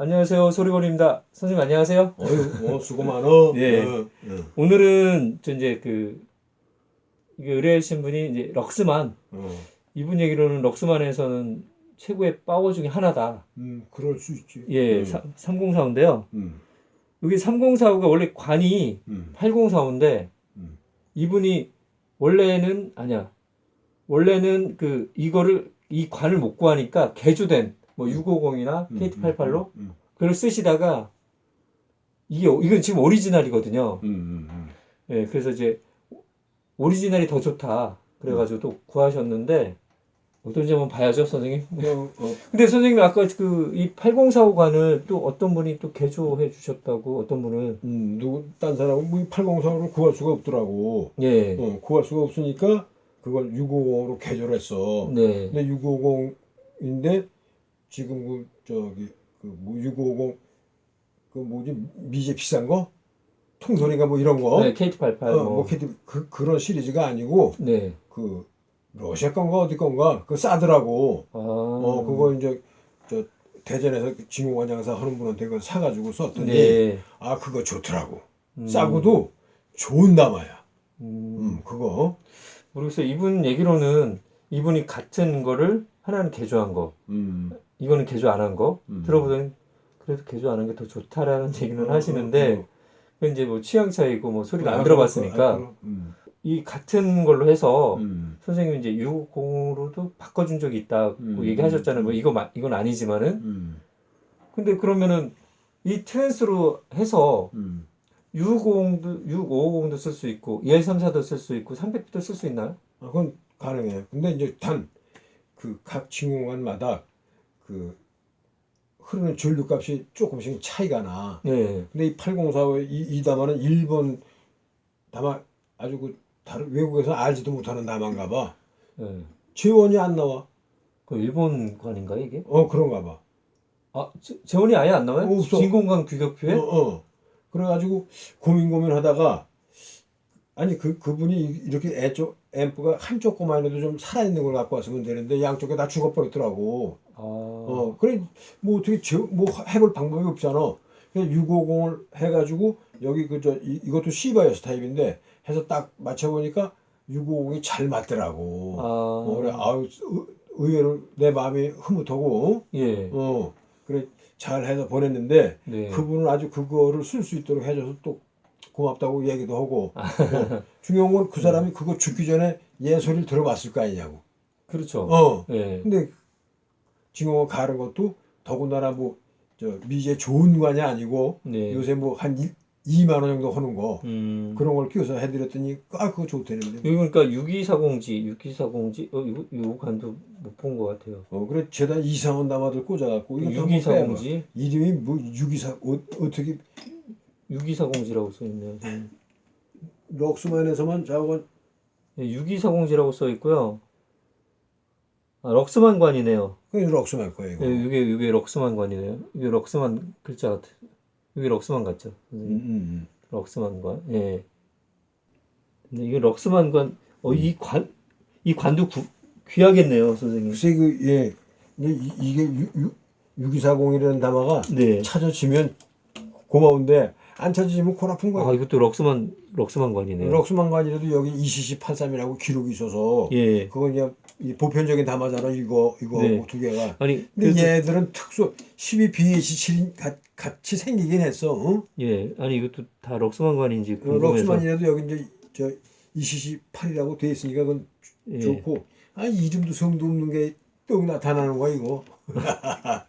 안녕하세요. 소리거리입니다. 선생님 안녕하세요. 어휴, 어, 수고 많어. 예. 어, 어. 오늘은 저 이제 그 이게 의뢰하신 분이 이제 럭스만 어. 이분 얘기로는 럭스만에서는 최고의 파워 중에 하나다. 음, 그럴 수 있지. 예, 음, 3045인데요. 음, 여기 3045가 원래 관이 음, 8045인데 음. 이분이 원래는 아니야. 원래는 그 이거를 이 관을 못 구하니까 개조된 뭐 650이나 음, KT88로 음, 그걸 쓰시다가 이게 이건 지금 오리지널이거든요. 음, 음, 음. 예, 그래서 이제 오리지널이 더 좋다. 그래가지고 또 구하셨는데 어떤지 한번 봐야죠, 선생님. 어, 어, 근데 선생님이 아까 그 이 8045관을 또 어떤 분이 또 개조해 주셨다고 어떤 분은 음, 누구, 딴 사람은 뭐 804로 구할 수가 없더라고. 예, 어, 구할 수가 없으니까 그걸 650으로 개조를 했어. 네, 근데 650인데 지금 그 저기 그뭐 650, 그 뭐지 미제 비싼 거? 통솔인가 뭐 이런 거? 네, KT88 어, 뭐, 뭐 KT 그 그런 시리즈가 아니고 네, 그 러시아 건가 어디 건가 그 싸더라고. 아, 어 그거 이제 저 대전에서 진공관 장사 하는 분한테 그걸 사가지고 썼더니 네, 아 그거 좋더라고. 음, 싸고도 좋은 담아야. 음, 음 그거. 모르겠어요. 이분 얘기로는 이분이 같은 거를 하나는 개조한 거, 음. 이거는 개조 안 한 거 음. 들어보더니 그래도 개조 안 한 게 더 좋다라는 얘기는 어, 하시는데. 그건 이제 뭐 취향 차이고 뭐 소리를 아, 안 들어봤으니까 그거, 음. 이 같은 걸로 해서 음. 선생님이 이제 650으로도 바꿔준 적이 있다고 음. 얘기하셨잖아요. 뭐 이거 마- 이건 아니지만은 음. 근데 그러면은 이 트랜스로 해서 음. 650도 6550도 쓸 수 있고 1234도 쓸 수 있고 300도 쓸 수 있나요? 아, 그건 가능해. 근데 이제 단 그 각 진공관마다 그 흐르는 전류값이 조금씩 차이가 나. 네. 근데 이 8045, 이, 이 담화는 일본 담화 아주 그 다른 외국에서 알지도 못하는 담화인가 봐. 네. 재원이 안 나와. 그 일본 관인가요 이게? 어, 그런가 봐. 아 재- 재원이 아예 안 나와요? 없어. 진공관 규격표에? 어, 어. 그래가지고 고민 고민하다가 아니 그 그분이 이렇게 애쪽 앰프가 한쪽 고만에도 좀 살아있는 걸 갖고 왔으면 되는데 양쪽에 다 죽어버렸더라고. 아, 어, 그래, 뭐 어떻게, 제, 뭐 해볼 방법이 없잖아. 그냥 650을 해가지고, 여기 그, 저, 이, 이것도 시바이어스 타입인데, 해서 딱 맞춰보니까 650이 잘 맞더라고. 아, 어, 그래, 아유, 의- 의외로 내 마음이 흐뭇하고, 예, 어, 그래, 잘 해서 보냈는데, 네. 그분은 아주 그거를 쓸 수 있도록 해줘서 또 고맙다고 얘기도 하고, 어, 중요한 건 그 사람이 그거 죽기 전에 얘 소리를 들어봤을 거 아니냐고. 그렇죠. 어. 예, 근데 징어 가는 것도 더군다나 뭐 저 미제 좋은 관이 아니고 네. 요새 뭐 한 2만 원 정도 하는 거 음. 그런 걸 끼워서 해드렸더니 아 그거 좋다는데 여기 보니까 6240지, 6240지, 어, 이거, 이거 관도 못 본 것 같아요. 어 그래 죄다 이상한 담화들 꽂아갖고 이거 한번 빼봐. 6240지, 이름이 뭐 624, 어, 어떻게 6240지라고 써있네요. 럭스만에서만 네, 6240지라고 써 있고요. 아, 럭스만 관이네요. 그게 럭스만 거예요 이거 네, 이게, 이게 럭스만 관이네요. 이게 럭스만 글자 같아. 이게 럭스만 같죠? 음, 선생님? 음, 럭스만 관. 예. 근데 이게 럭스만 관, 어, 이 관, 이 관도 구, 귀하겠네요, 음. 선생님. 글쎄 그예 이게 6240이라는 담화가 네. 찾아지면 고마운데 안 찾아지면 코 아픈 거야 아, 이것도 럭스만, 럭스만 관이네요. 럭스만 관이라도 여기 ECC 83이라고 기록이 있어서 예. 그건 그냥 이 보편적인 담화잖아 이거 이거 네. 두 개가 아니, 근데 얘들은 특수 12BH7이 같이 생기긴 했어 응? 예. 아니, 이것도 다 럭스만 관인지 그 궁금해서. 럭스만이라도 여기 이제 저 ECC 8이라고 돼 있으니까 그건 예. 좋고 아 이름도 성도 없는 게떡 나타나는 거야 이거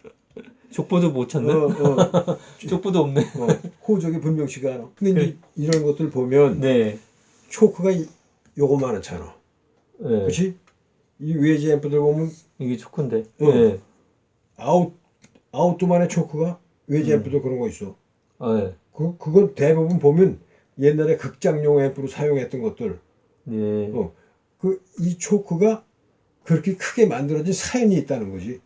족보도 못 찾네? 어, 어, 족보도 없네. 어, 호적이 분명치가 않아 근데 이제 이런 것들 보면 네. 초크가 이- 요거 많잖아 예. 그렇지 이 외지 앰프들 보면 이게 초크인데. 어. 예. 아웃 아웃도만의 초크가 외지 음. 앰프도 그런 거 있어. 아, 예. 그 그건 대부분 보면 옛날에 극장용 앰프로 사용했던 것들. 예. 어. 그 이 초크가 그렇게 크게 만들어진 사연이 있다는 거지.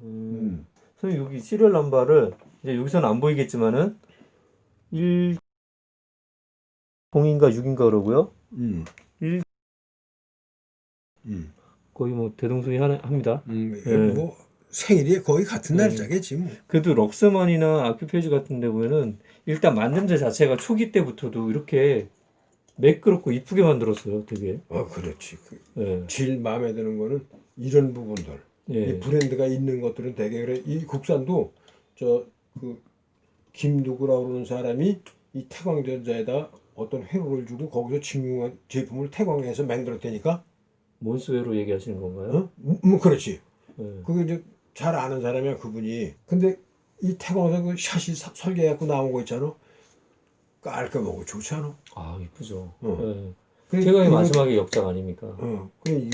음. 선생님, 여기 시리얼 넘버를, 이제 여기서는 안 보이겠지만은, 1, 0인가 6인가 그러고요. 음. 일- 음. 거의 뭐 대동소이 하나, 합니다. 음. 예. 뭐 생일이 거의 같은 네. 날짜겠지 뭐. 그래도 럭스먼이나 아큐페이지 같은 데 보면은 일단 만듦새 자체가 초기 때부터도 이렇게 매끄럽고 이쁘게 만들었어요, 되게. 어 그렇지. 그 예. 제일 마음에 드는 거는 이런 부분들. 이 예. 브랜드가 있는 것들은 되게 그래. 이 국산도 저그 김누구라고 그러는 사람이 이 태광전자에다 어떤 회로를 주고 거기서 진공한 제품을 태광해서 만들었다니까. 몬스웨로 얘기하시는 건가요? 어? 음, 음, 그렇지. 예. 그게 이제 잘 아는 사람이야 그분이. 근데 이 태광에서 그 샷이 사- 설계해갖고 나온 거 있잖아. 깔끔하고 좋잖아. 아, 이쁘죠. 어. 태광의 이거- 마지막에 역작 아닙니까? 어, 그래 이,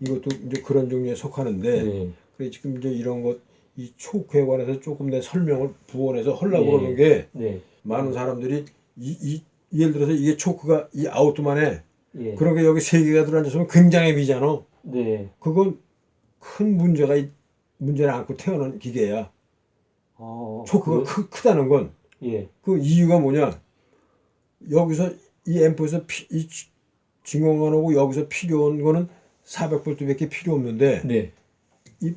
이것도 이제 그런 종류에 속하는데. 네. 그래 지금 이제 이런 것 이 초크에 관해서 조금 내 설명을 부원해서 하려고 예. 그러는 게 네. 많은 사람들이 이, 이 예를 들어서 이게 초크가 이 아웃만에 예. 그런 게 여기 세 개가 들어앉아서 굉장히 미잖아. 네. 그건 큰 문제가 있- 문제를 안고 태어난 기계야. 아, 초크가 그- 크, 크다는 건그 예. 이유가 뭐냐? 여기서 이 앰프에서 피, 이 지- 진공관하고 여기서 필요한 거는 400볼트밖에 필요 없는데 네. 이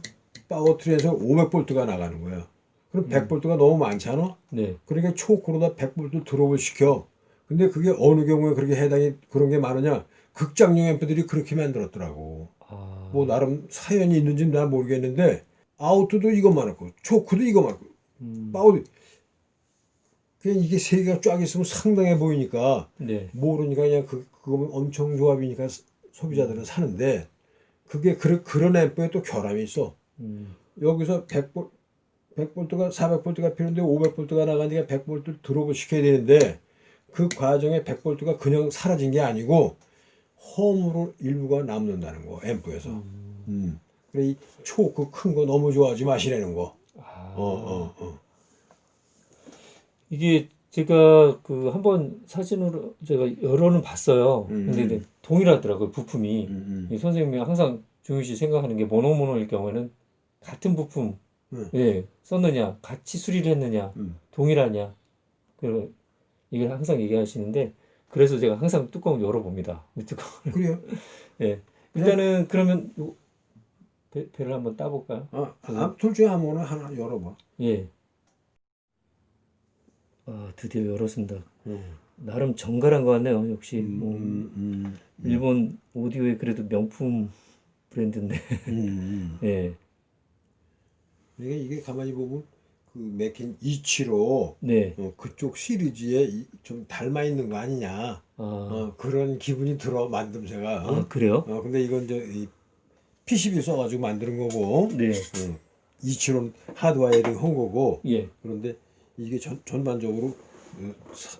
파워트리에서 500볼트가 나가는 거야. 그럼 음. 100볼트가 너무 많잖아. 네. 그러니까 초크로다 100볼트 드롭을 시켜. 근데 그게 어느 경우에 그렇게 해당이 그런 게 많으냐? 극장용 앰프들이 그렇게 만들었더라고. 아. 뭐 나름 사연이 있는지는 난 모르겠는데 아우트도 이것만 있고 초크도 이것만 있고 음. 파워도 그냥 이게 세 개가 쫙 있으면 상당해 보이니까 네. 모르니까 그냥 그 그거면 엄청 조합이니까 스- 소비자들은 사는데 그게 그런 그런 앰프에 또 결함이 있어. 음. 여기서 100볼 100볼트가 400볼트가 필요한데 500볼트가 나가니까 100볼트 드롭을 시켜야 되는데 그 과정에 100볼트가 그냥 사라진 게 아니고 홈으로 일부가 남는다는 거 앰프에서. 음. 음. 그래 이 초크 큰거 너무 좋아하지 마시라는 거. 아. 어, 어, 어. 이게 제가 그 한번 사진으로 제가 여러는 봤어요. 음. 근데 이제 동일하더라고요, 부품이. 음, 음. 이 선생님이 항상 중요시 생각하는 게 모노모노일 경우에는 같은 부품, 음. 예, 썼느냐, 같이 수리를 했느냐, 음. 동일하냐, 그 이걸 항상 얘기하시는데 그래서 제가 항상 뚜껑을 열어봅니다. 이 뚜껑. 그래요. 예. 일단은 그러면 요 배, 배를 한번 따볼까요? 아, 아, 둘 중에 아무거나 하나 열어봐. 예. 아, 드디어 열었습니다. 음. 나름 정갈한 것 같네요. 역시 음, 뭐 음, 음, 일본 오디오의 그래도 명품 브랜드인데. 음, 음. 예. 그러니까 이게 가만히 보면 그 맥킨 275 네. 어, 그쪽 시리즈에 이- 좀 닮아 있는 거 아니냐 아, 어, 그런 기분이 들어 만듦새가 어? 아 그래요? 어, 근데 이건 이제 이 PCB 써가지고 만드는 거고 네. 어, 275는 하드와이어링 한 거고 예. 그런데 이게 전, 전반적으로 어, 사-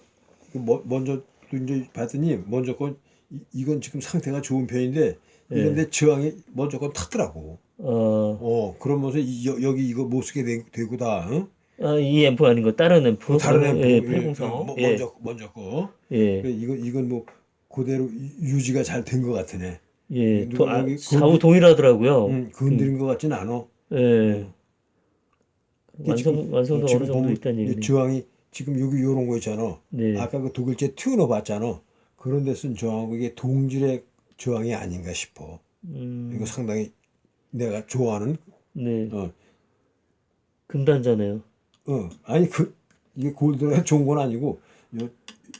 그 뭐- 먼저 또 이제 봤더니 먼저 건 이- 이건 지금 상태가 좋은 편인데 예. 이런데 저항이 먼저 건 탔더라고. 어, 어 그러면서 이, 여, 여기 이거 못 쓰게 되, 되고 다. 어? 아, 이 앰프 아닌 거 다른 앰프? 다른 앰프 예, 예, 803. 어, 뭐- 예. 먼저 먼저 거. 예. 그래, 이거 이건 뭐 그대로 유- 유지가 잘 된 것 같으네. 예. 누가 도, 아, 거기- 동일하더라고요. 음, 건드린 것 같진 않아. 예. 이게 완성 완성도 어느 정도 있다는. 저항이 지금 여기 요런 거 있잖아. 네. 아까 그 두 글자 튜너 봤잖아. 그런 데쓴 저항하고 이게 동질의 저항이 아닌가 싶어. 음, 이거 상당히 내가 좋아하는 네. 어, 금단자네요. 어 아니 그 이게 골드가 좋은 건 아니고 요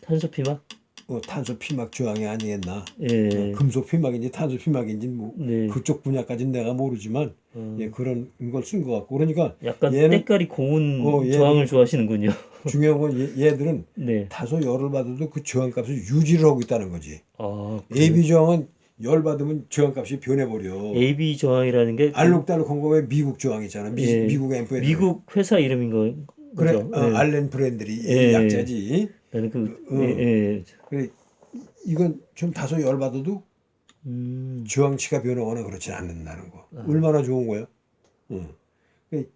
탄소 피막? 어, 탄소 피막 저항이 아니겠나. 예. 어, 금속 피막인지 탄소 피막인지 뭐 네. 그쪽 분야까지는 내가 모르지만 어, 예, 그런 걸 쓴 것 같고 그러니까 약간 얘는- 때깔이 고운 어, 저항을 좋아하시는군요. 중요한 건 얘, 얘들은 네. 다소 열을 받아도 그 저항값을 유지를 하고 있다는 거지. 아, 그래요? AB 저항은 열 받으면 저항값이 변해버려. AB 저항이라는 게 알록달록한 거왜 미국 저항 있잖아. 미, 예. 미국 앰프에 미국 회사 이름인 거 그래? 어, 예. 알렌 브랜들이 예. 약자지. 나는 그 어. 예, 예. 그래 이건 좀 다소 열 받아도 음. 저항치가 변하거나 그렇지 않는다는 거. 아. 얼마나 좋은 거야? 응. 그,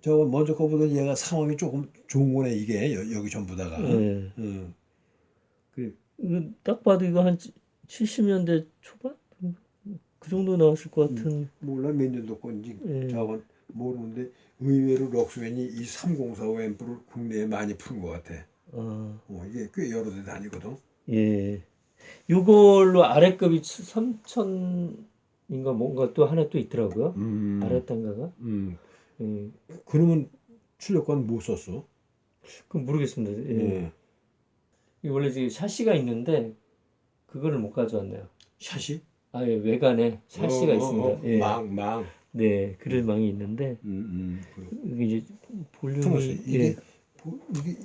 저거 먼저 거보다 얘가 상황이 조금 좋은 거네 이게 여, 여기 전부 다가. 예. 응. 그래 이거 딱 봐도 이거 한 70년대 초반 그 정도 나왔을 것 같은 몰라 몇 년도 건지 예. 저건 모르는데 의외로 럭스웬이 이 3045 앰프를 국내에 많이 푼 것 같아. 아, 어, 이게 꽤 여러 대 다니거든. 예. 요걸로 아래급이 3천 인가 뭔가 또 하나 또 있더라고요. 음. 아라탄가가. 음. 예. 그러면 출력관 못 썼어? 그건 모르겠습니다. 예. 예. 이 원래 지금 샤시가 있는데 그거를 못 가져왔네요. 샷이? 아예 외관에 샤시가 어, 어, 있습니다. 어, 예. 망, 망. 네, 그릴 망이 있는데 음, 음. 이게 이제 볼륨이 이게, 예. 보- 이게,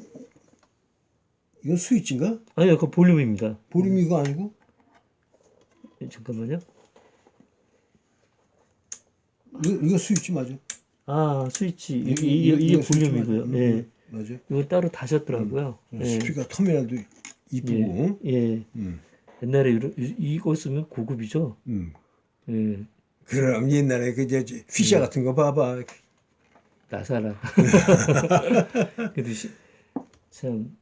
이건 스위치인가? 아니요, 그 볼륨입니다. 볼륨이 이거 아니고? 예, 잠깐만요. 이거, 이거 스위치 맞아? 아 스위치 이거- 이게 이게, 이게 스위치 볼륨이고요. 예, 음, 맞아? 이거 따로 다셨더라고요. 음, 예, 스피커 터미널도 이쁘고. 예. 음, 옛날에 이러- 이- 이거 쓰면 고급이죠. 음. 예, 그럼 옛날에 그 이제 휘샤 같은 거 봐봐. 나사라. 그래도 시, 참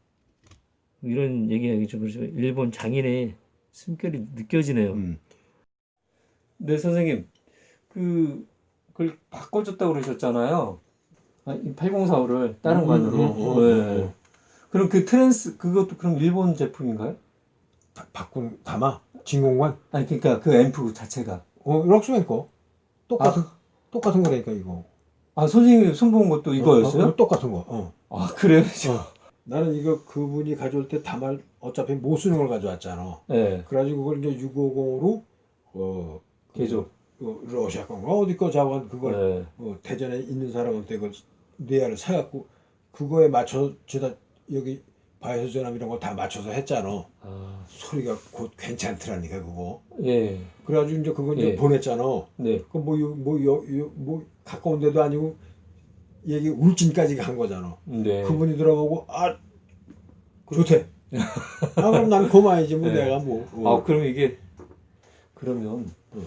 이런 얘기하기 좀 그렇지만 일본 장인의 숨결이 느껴지네요. 음. 네 선생님 그 그걸 바꿔줬다고 그러셨잖아요. 아, 8045를 다른 음, 관으로. 음, 음, 네. 음. 그럼 그 트랜스 그것도 그럼 일본 제품인가요? 바, 바꾼 담아 진공관. 아니 그러니까 그 앰프 자체가. 어 럭스맨 거. 똑같은 아, 똑같은 거라니까 이거. 아 선생님이 손본 것도 이거였어요? 어, 어, 똑같은 거. 어. 아 그래요? 어. 나는 이거 그분이 가져올 때 담을 어차피 못 쓰는 걸 가져왔잖아. 네. 그래가지고 그걸 이제 650으로 어 개조. 어, 러시아 건가 어디 거 자원 그걸 네. 어, 대전에 있는 사람한테 그걸 뇌화를 사갖고 그거에 맞춰 저다 여기 바이오스 전압 이런 거 다 맞춰서 했잖아. 아, 소리가 곧 괜찮더라니까 그거. 예. 그래가지고 이제 그거 이제 예. 보냈잖아. 네. 그뭐뭐뭐 가까운 데도 아니고 얘기 울진까지 간 거잖아. 네. 그분이 들어보고 아 좋대. 아 그럼 난 고마이지 뭐 네. 내가 뭐. 어. 아 그럼 이게 그러면 응.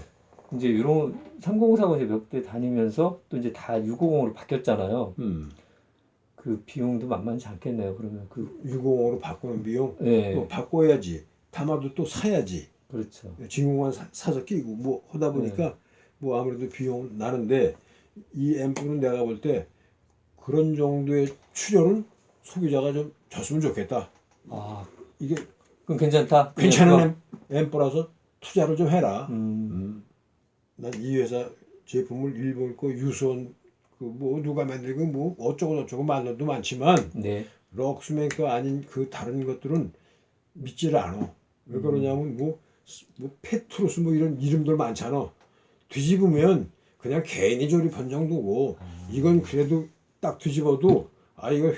이제 이런 3040 이제 몇 대 다니면서 또 이제 다 650으로 바뀌었잖아요. 음. 그 비용도 만만치 않겠네요. 그러면 그 650으로 바꾸는 비용 예. 또 바꿔야지. 담아도 또 사야지. 그렇죠. 진공관 사- 사서 끼고 뭐 하다 보니까 네. 뭐 아무래도 비용 나는데 이 앰프는 내가 볼 때 그런 정도의 출혈은 소비자가 좀 줬으면 좋겠다. 아 이게 그럼 괜찮다. 괜찮은 앰- 앰프라서 투자를 좀 해라. 음, 음. 난 이 회사 제품을 일본 거 유선 그뭐 누가 만들고 뭐 어쩌고 저쩌고 말도 많지만 네. 럭스맨 거 아닌 그 다른 것들은 믿지를 않아. 왜 그러냐면 뭐, 뭐 페트로스 뭐 이런 이름들 많잖아. 뒤집으면 그냥 개인이 조립한 정도고 이건 그래도 딱 뒤집어도 아 이거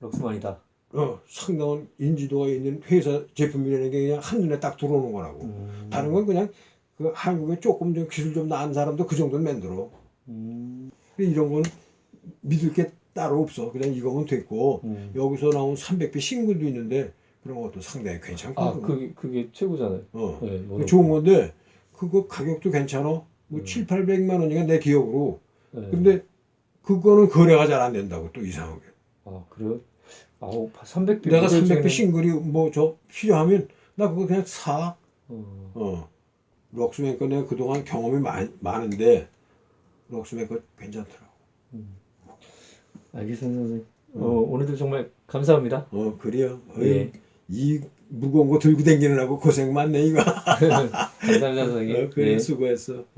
럭스만이다. 어, 상당한 인지도가 있는 회사 제품이라는 게 그냥 한눈에 딱 들어오는 거라고. 음, 다른 건 그냥 그 한국에 조금 좀 기술 좀 나은 사람도 그 정도는 만들어. 음, 이런 건 믿을 게 따로 없어. 그냥 이거면 됐고 음. 여기서 나온 300배 싱글도 있는데 그런 것도 상당히 괜찮고. 아 그게 그게 최고잖아요. 어. 네, 좋은 건데 그거 가격도 괜찮아. 뭐 7, 800만 원이가 내 기억으로. 네. 근데 그거는 거래가 잘 안 된다고 또 이상하게. 아 그래요? 아우 300배. 내가 300배 싱글이 뭐 저 필요하면 나 그거 그냥 사. 어, 어. 럭스맨 거 내가 그동안 경험이 많, 많은데 럭스맨 거 괜찮더라고. 알겠습니다 선생님. 어, 오늘도 정말 감사합니다. 어 그래요. 어이, 예. 이 무거운 거 들고 다니느라고 고생 많네 이거. 감사합니다 선생님. 어, 그래 네. 수고했어.